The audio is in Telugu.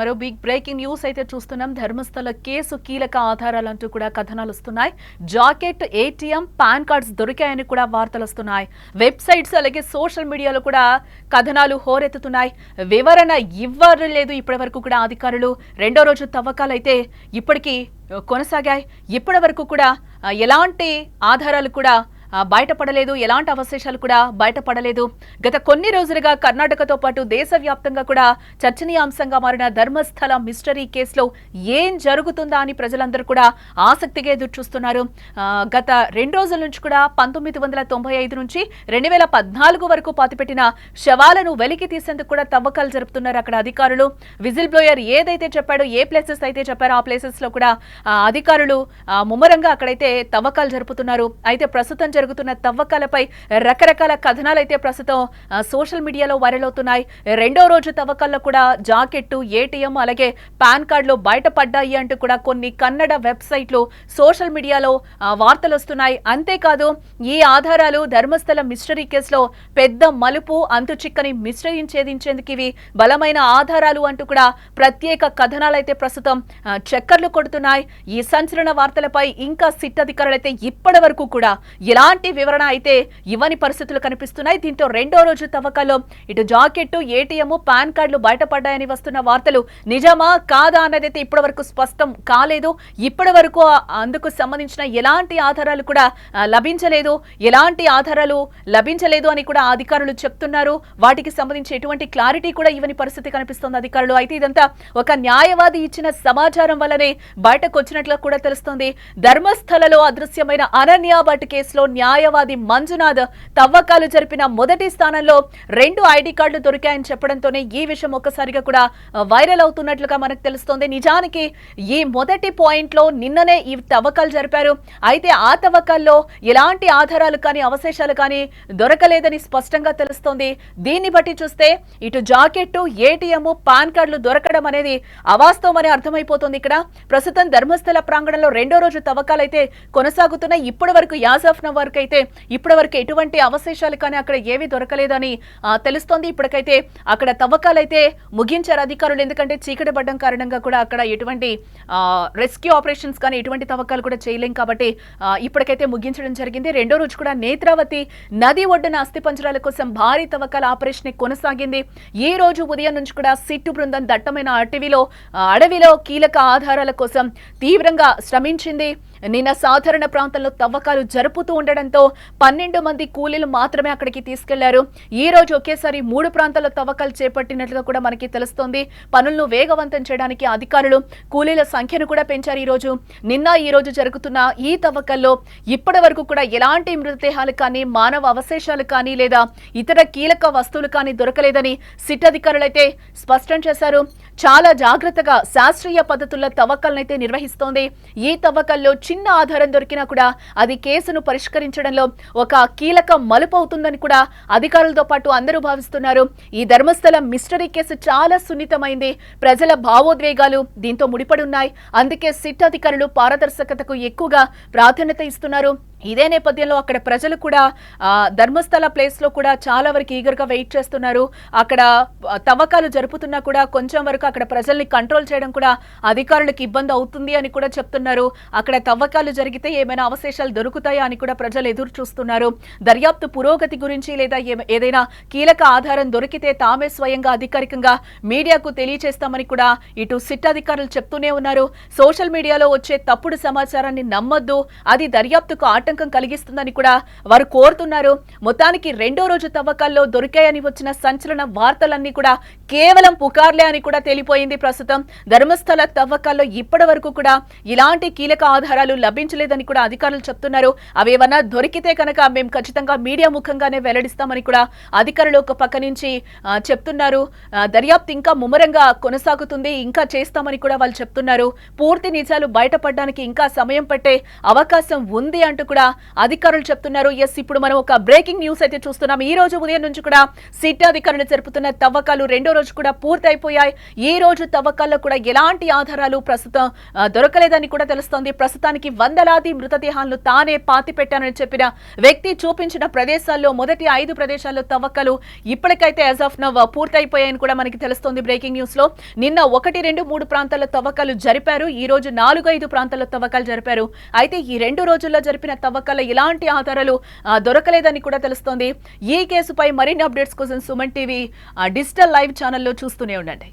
మరో బిగ్ బ్రేకింగ్ న్యూస్ అయితే చూస్తున్నాం. ధర్మస్థల కేసు కీలక ఆధారాలంటూ కూడా కథనాలు వస్తున్నాయి. జాకెట్ ఏటీఎం పాన్ కార్డ్స్ దొరికాయని కూడా వార్తలు వస్తున్నాయి. వెబ్సైట్స్ అలాగే సోషల్ మీడియాలో కూడా కథనాలు హోరెత్తుతున్నాయి. వివరణ ఇవ్వలేదు ఇప్పటి వరకు కూడా అధికారులు. రెండో రోజు తవ్వకాలైతే ఇప్పటికీ కొనసాగాయి. ఇప్పటి వరకు కూడా ఎలాంటి ఆధారాలు కూడా బయటపడలేదు. ఎలాంటి అవశేషాలు కూడా బయటపడలేదు. గత కొన్ని రోజులుగా కర్ణాటకతో పాటు దేశవ్యాప్తంగా కూడా చర్చనీయాంశంగా మారిన ధర్మస్థల మిస్టరీ కేసులో ఏం జరుగుతుందా అని ప్రజలందరూ కూడా ఆసక్తిగా ఎదురు చూస్తున్నారు గత రెండు రోజుల నుంచి కూడా పంతొమ్మిది వందల తొంభై ఐదు నుంచి రెండు వేల పద్నాలుగు వరకు పాతిపెట్టిన శవాలను వెలికి తీసేందుకు కూడా తవ్వకాలు జరుపుతున్నారు అక్కడ అధికారులు. విజిల్ బ్లోయర్ ఏదైతే చెప్పాడో ఏ ప్లేసెస్ అయితే చెప్పారో ఆ ప్లేసెస్లో కూడా అధికారులు ముమ్మరంగా అక్కడైతే తవ్వకాలు జరుపుతున్నారు. అయితే ప్రస్తుతం జరుగుతున్న తవ్వకాలపై రకరకాల కథనాలు అయితే ప్రస్తుతం సోషల్ మీడియాలో వైరల్ అవుతున్నాయి. రెండో రోజు తవ్వకాల్లో కూడా జాకెట్టు ఏటీఎం అలాగే పాన్ కార్డులు బయటపడ్డాయి అంటూ కూడా కొన్ని కన్నడ వెబ్సైట్లు సోషల్ మీడియాలో వార్తలు వస్తున్నాయి. అంతేకాదు ఈ ఆధారాలు ధర్మస్థల మిస్టరీ కేసులో పెద్ద మలుపు అంతు చిక్కని మిస్టరీని ఛేదించేందుకు ఇవి బలమైన ఆధారాలు అంటూ కూడా ప్రత్యేక కథనాలు అయితే ప్రస్తుతం చక్కర్లు కొడుతున్నాయి. ఈ సంచలన వార్తలపై ఇంకా సిట్ అధికారులైతే ఇప్పటి వరకు కూడా ఎలాంటి వివరణ అయితే ఇవ్వని పరిస్థితులు కనిపిస్తున్నాయి. దీంతో రెండో రోజు తవ్వకాల్లో ఇటు జాకెట్ ఏటీఎం పాన్ కార్డులు బయటపడ్డాయని వస్తున్న వార్తలు నిజమా కాదా అన్నదైతే ఇప్పటి వరకు స్పష్టం కాలేదు. ఇప్పటి వరకు అందుకు సంబంధించిన ఎలాంటి ఆధారాలు కూడా లభించలేదు. ఎలాంటి ఆధారాలు లభించలేదు అని కూడా అధికారులు చెప్తున్నారు. వాటికి సంబంధించి ఎటువంటి క్లారిటీ కూడా ఇవ్వని పరిస్థితి కనిపిస్తోంది అధికారులు. అయితే ఇదంతా ఒక న్యాయవాది ఇచ్చిన సమాచారం వల్లనే బయటకు వచ్చినట్లు కూడా తెలుస్తోంది. ధర్మస్థలలో అదృశ్యమైన అనన్య భట్ కేసులో న్యాయవాది మంజునాథ్ తవ్వకాలు జరిపిన మొదటి స్థానంలో రెండు ఐడి కార్డులు దొరికాయని చెప్పడంతోనే ఈ విషయం ఒక్కసారిగా కూడా వైరల్ అవుతున్నట్లుగా మనకు తెలుస్తోంది. నిజానికి ఈ మొదటి పాయింట్లో నిన్ననే ఈ తవ్వకాలు జరిపారు. అయితే ఆ తవ్వకాల్లో ఎలాంటి ఆధారాలు కానీ అవశేషాలు కానీ దొరకలేదని స్పష్టంగా తెలుస్తోంది. దీన్ని బట్టి చూస్తే ఇటు జాకెట్ ఏటీఎం పాన్ కార్డులు దొరకడం అనేది అవాస్తవమని అర్థమైపోతుంది ఇక్కడ. ప్రస్తుతం ధర్మస్థల ప్రాంగణంలో రెండో రోజు తవ్వకాలైతే కొనసాగుతున్నాయి. ఇప్పటి వరకు యాజ్ ఆఫ్ వరకైతే అయితే ఇప్పటి వరకు ఎటువంటి అవశేషాలు కానీ అక్కడ ఏవి దొరకలేదని తెలుస్తోంది. ఇప్పటికైతే అక్కడ తవ్వకాలైతే ముగించారు అధికారులు. ఎందుకంటే చీకటి పడ్డం కారణంగా కూడా అక్కడ ఎటువంటి రెస్క్యూ ఆపరేషన్స్ కానీ ఎటువంటి తవ్వకాలు కూడా చేయలేం కాబట్టి ఇప్పటికైతే ముగించడం జరిగింది. రెండో రోజు కూడా నేత్రావతి నది ఒడ్డున అస్థిపంజరాల కోసం భారీ తవ్వకాల ఆపరేషన్ కొనసాగింది. ఈ రోజు ఉదయం నుంచి కూడా సిట్టు బృందం దట్టమైన అటవీలో అడవిలో కీలక ఆధారాల కోసం తీవ్రంగా శ్రమించింది. నిన్న సాధారణ ప్రాంతంలో తవ్వకాలు జరుపుతూ ఉండడం ఉండడంతో పన్నెండు మంది కూలీలు మాత్రమే అక్కడికి తీసుకెళ్ళారు. ఈ రోజు ఒకేసారి మూడు ప్రాంతాల్లో తవ్వకాలు చేపట్టినట్లుగా కూడా మనకి తెలుస్తోంది. పనులను వేగవంతం చేయడానికి అధికారులు కూలీల సంఖ్యను కూడా పెంచారు ఈ రోజు నిన్న ఈ రోజు జరుగుతున్న ఈ తవ్వకాల్లో ఇప్పటి వరకు కూడా ఎలాంటి మృతదేహాలు కానీ మానవ అవశేషాలు కానీ లేదా ఇతర కీలక వస్తువులు కానీ దొరకలేదని సిట్ అధికారులు అయితే స్పష్టం చేశారు. చాలా జాగ్రత్తగా శాస్త్రీయ పద్ధతుల్లో తవ్వకాలనైతే నిర్వహిస్తోంది. ఈ తవ్వకాల్లో చిన్న ఆధారం దొరికినా కూడా అది కేసును పరిష్కరించడంలో ఒక కీలక మలుపు అవుతుందని కూడా అధికారులతో పాటు అందరూ భావిస్తున్నారు. ఈ ధర్మస్థలం మిస్టరీ కేసు చాలా సున్నితమైంది. ప్రజల భావోద్వేగాలు దీంతో ముడిపడి ఉన్నాయి అందుకే సిట్ అధికారులు పారదర్శకతకు ఎక్కువగా ప్రాధాన్యత ఇస్తున్నారు. ఇదే నేపథ్యంలో అక్కడ ప్రజలు కూడా ధర్మస్థల ప్లేస్లో కూడా చాలా వరకు ఈగర్గా వెయిట్ చేస్తున్నారు. అక్కడ తవ్వకాలు జరుపుతున్నా కూడా కొంచెం వరకు అక్కడ ప్రజల్ని కంట్రోల్ చేయడం కూడా అధికారులకు ఇబ్బంది అవుతుంది అని కూడా చెప్తున్నారు. అక్కడ తవ్వకాలు జరిగితే ఏమైనా అవశేషాలు దొరుకుతాయా అని కూడా ప్రజలు ఎదురు చూస్తున్నారు. దర్యాప్తు పురోగతి గురించి లేదా ఏదైనా కీలక ఆధారం దొరికితే తామే స్వయంగా అధికారికంగా మీడియాకు తెలియచేస్తామని కూడా ఇటు సిట్ అధికారులు చెప్తూనే ఉన్నారు. సోషల్ మీడియాలో వచ్చే తప్పుడు సమాచారాన్ని నమ్మొద్దు. అది దర్యాప్తుకు ఆట ఆటంకం కలిగిస్తుందని కూడా వారు కోరుతున్నారు. మొత్తానికి రెండో రోజు తవ్వకాల్లో దొరికాయని వచ్చిన సంచలన వార్తలన్నీ కూడా కేవలం పుకార్లే అని కూడా తేలిపోయింది ప్రస్తుతం. ధర్మస్థల తవ్వకాల్లో ఇప్పటి వరకు కూడా ఇలాంటి కీలక ఆధారాలు లభించలేదని కూడా అధికారులు చెప్తున్నారు. అవేమన్నా దొరికితే కనుక మేము ఖచ్చితంగా మీడియా ముఖంగానే వెల్లడిస్తామని కూడా అధికారులు ఒక పక్క నుంచి చెప్తున్నారు. దర్యాప్తు ఇంకా ముమ్మరంగా కొనసాగుతుంది. ఇంకా చేస్తామని కూడా వాళ్ళు చెప్తున్నారు. పూర్తి నిజాలు బయటపడడానికి ఇంకా సమయం పట్టే అవకాశం ఉంది అంటూ కూడా కూడా అధికారులు చెప్తున్నారు. ఎస్ ఇప్పుడు మనం ఒక బ్రేకింగ్ న్యూస్ అయితే చూస్తున్నాం. ఈ రోజు ఉదయం నుంచి కూడా సిట్ అధికారులు జరుపుతున్న తవ్వకాలు రెండో రోజు కూడా పూర్తయిపోయాయి. ఈ రోజు తవ్వకాల్లో కూడా ఎలాంటి ఆధారాలు ప్రస్తుతం దొరకలేదని కూడా తెలుస్తోంది. ప్రస్తుతానికి వందలాది మృతదేహాలను తానే పాతి పెట్టానని చెప్పిన వ్యక్తి చూపించిన ప్రదేశాల్లో మొదటి ఐదు ప్రదేశాల్లో తవ్వకాలు ఇప్పటికైతే యాజ్ ఆఫ్ నవ్ పూర్తయిపోయాయని కూడా మనకి తెలుస్తోంది బ్రేకింగ్ న్యూస్లో. నిన్న ఒకటి రెండు మూడు ప్రాంతాల్లో తవ్వకాలు జరిపారు. ఈ రోజు నాలుగు ఐదు ప్రాంతాల్లో తవ్వకాలు జరిపారు. అయితే ఈ రెండు రోజుల్లో జరిపిన తవ్వకాల్లో ఎలాంటి ఆధారాలు దొరకలేదని కూడా తెలుస్తోంది. ఈ కేసుపై మరిన్ని అప్డేట్స్ కోసం సుమన్ టీవీ డిజిటల్ లైవ్ ఛానల్లో చూస్తూనే ఉండండి.